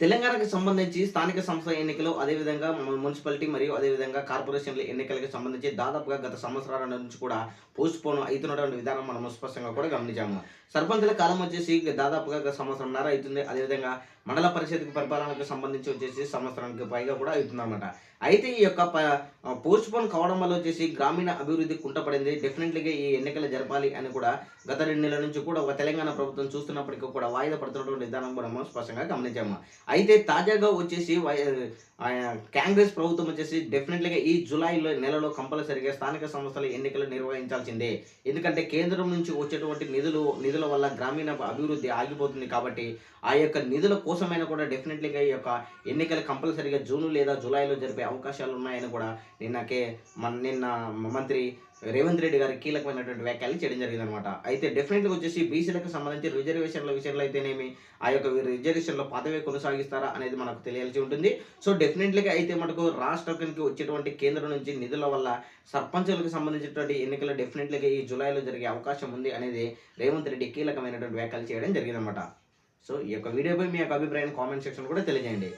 తెలంగాణకు సంబంధించి స్థానిక సంస్థ ఎన్నికలు అదేవిధంగా మున్సిపాలిటీ మరియు అదేవిధంగా కార్పొరేషన్ల ఎన్నికలకు సంబంధించి దాదాపుగా గత సంవత్సరాల నుంచి కూడా పోస్ట్ పోన్ అవుతున్నటువంటి విధానం మనం స్పష్టంగా కూడా గమనించాము. సర్పంచుల కాలం వచ్చేసి దాదాపుగా గత సంవత్సరంన్నర అవుతుంది. అదేవిధంగా మండల పరిషత్ పరిపాలనకు సంబంధించి వచ్చేసి సంవత్సరానికి పైగా కూడా అవుతుందన్నమాట. అయితే ఈ యొక్క పోస్ట్ పోన్ కావడం వల్ల వచ్చేసి గ్రామీణ అభివృద్ధి కుంటపడింది. డెఫినెట్లీగా ఈ ఎన్నికలు జరపాలి అని కూడా గత రెండు నెలల నుంచి కూడా ఒక తెలంగాణ ప్రభుత్వం చూస్తున్నప్పటికీ కూడా వాయిదా పడుతున్నటువంటి విధానం కూడా మనం స్పష్టంగా గమనించాము. అయితే తాజాగా వచ్చేసి వై- కాంగ్రెస్ ప్రభుత్వం వచ్చేసి డెఫినెట్లీగా ఈ జూలైలో నెలలో కంపల్సరీగా స్థానిక సంస్థల ఎన్నికలు నిర్వహించాల్సిందే. ఎందుకంటే కేంద్రం నుంచి వచ్చేటువంటి నిధులు నిధుల వల్ల గ్రామీణ అభివృద్ధి ఆగిపోతుంది కాబట్టి ఆ యొక్క నిధుల కోసమైనా కూడా డెఫినెట్లీగా ఈ యొక్క ఎన్నికలు కంపల్సరిగా జూన్ లేదా జూలైలో జరిపే అవకాశాలు ఉన్నాయని కూడా నిన్నకే మన నిన్న మంత్రి రేవంత్ రెడ్డి గారి కీలకమైనటువంటి వ్యాఖ్యలు చేయడం జరిగింది అనమాట అయితే డెఫినెట్గా వచ్చేసి బీసీలకు సంబంధించి రిజర్వేషన్ల విషయంలో అయితేనేమి ఆ యొక్క రిజర్వేషన్లో పదవి కొనసాగిస్తారా అనేది మనకు తెలియాల్సి ఉంటుంది. సో డెఫినెట్లీగా అయితే మనకు రాష్ట్రానికి వచ్చేటువంటి కేంద్రం నుంచి నిధుల వల్ల సర్పంచులకు సంబంధించినటువంటి ఎన్నికలు డెఫినెట్లీగా ఈ జూలైలో జరిగే అవకాశం ఉంది అనేది రేవంత్ రెడ్డి కీలకమైనటువంటి వ్యాఖ్యలు చేయడం జరిగిందనమాట సో ఈ యొక్క వీడియోపై మీ యొక్క అభిప్రాయం కామెంట్ సెక్షన్ కూడా తెలియజేయండి.